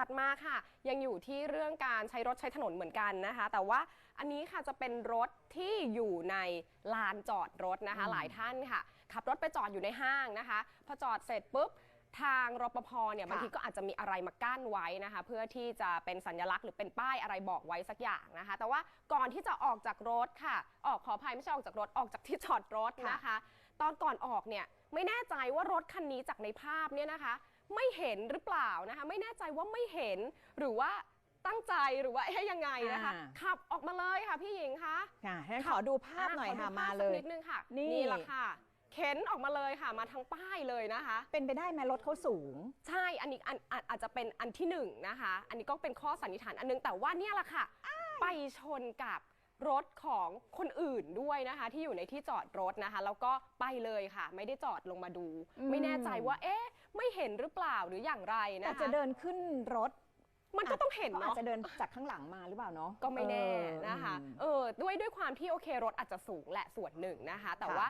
ถัดมาค่ะ ยังอยู่ที่เรื่องการใช้รถใช้ถนนเหมือนกันนะคะ แต่ว่าอันนี้ค่ะจะเป็นรถที่อยู่ในลานจอดรถนะคะ หลายท่านค่ะ ขับรถไปจอดอยู่ในห้างนะคะ พอจอดเสร็จปุ๊บทางรปภเนี่ยบางทีก็อาจจะมีอะไรมากั้นไว้นะคะ เพื่อที่จะเป็นสัญลักษณ์หรือเป็นป้ายอะไรบอกไว้สักอย่างนะคะ แต่ว่าก่อนที่จะออกจากรถค่ะ ออกขออภัยไม่ใช่ออกจากรถออกจากที่จอดรถนะคะ ตอนก่อนออกเนี่ยไม่แน่ใจว่ารถคันนี้จากในภาพเนี่ยนะคะ ไม่เห็นหรือเปล่านะคะ ไม่แน่ใจว่าไม่เห็นหรือว่าตั้งใจหรือว่าเอ๊ะยังไงนะคะ อ่า ขับออกมาเลยค่ะพี่หญิงคะ ค่ะให้ขอดูภาพหน่อยขดูค่ะภมาพเลสักย นิดนึงค่ะนี่แหละค่ะ เข็นออกมาเลยค่ะ มาทางป้ายเลยนะคะ เป็นไปได้ไหมรถเขาสูง ใช่ อันนี้อันอาจอาจจะเป็นอันที่หนึ่งนะคะ อันนี้ก็เป็นข้อสันนิษฐานอันนึง แต่ว่าเนี่ยแหละค่ะ ไปชนกับรถของคนอื่นด้วยนะคะ ที่อยู่ในที่จอดรถนะคะ แล้วก็ไปเลยค่ะ ไม่ได้จอดลงมาดู อืม ไม่แน่ใจว่า เอ๊ะ ไม่เห็นหรือเปล่าหรืออย่างไรแต่นะคะจะเดินขึ้นรถมันก็ต้องเห็นเขาอาจเนาะจะเดินจากข้างหลังมาหรือเปล่าเนาะก็ไม่แน่เออนะคะอืมเออด้วยด้วยความที่โอเครถอาจจะสูงแหละส่วนหนึ่งนะคะ แต่ค่ะว่า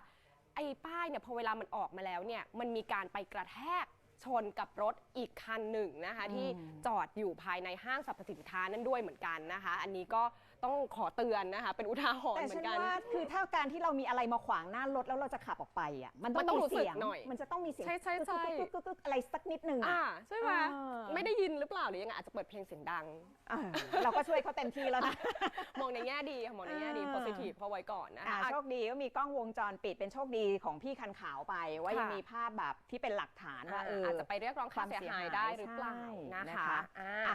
ไอ้ป้ายเนี่ยพอเวลามันออกมาแล้วเนี่ยมันมีการไปกระแทก ชนกับรถอีกคันหนึ่งนะคะ ที่จอดอยู่ภายในห้างสรรพสินค้านั่นด้วยเหมือนกันนะคะ อันนี้ก็ต้องขอเตือนนะคะ เป็นอุทาหรณ์แต่เหมืฉัอนนกัน ว่าคือถ้าการที่เรามีอะไรมาขวางหน้ารถแล้วเราจะขับออกไปอะมันต้อมันงต้องมีรู้สึกเสียงหน่อยมันจะต้องมีเสียงใช่ใช่ใช่ กึกกึกกึกกึกอะไรสักนิดหนึ่งอ่าอะใช่ไหมเออไม่ได้ยินหรือเปล่าหรือยังไงอาจจะเปิดเพลงเสียงดัง อ่าเราก็ช่วยเขาเต็มที่แล้วนะ มองในแง่ดีค่ะมองในแง่ดี อ่า positive เพราะไว้ก่อนนะอ่าคะ โชคดีก็มีกล้องวงจรปิดเป็นโชคดีของพี่คันขาวไป ว่าค่ะยังมีภาพแบบที่เป็นหลักฐานว่าเออออาจจะไปเรียกร้องค่าเสียหายได้หรือเปล่าใช่นะนะคะคะอ่าอะ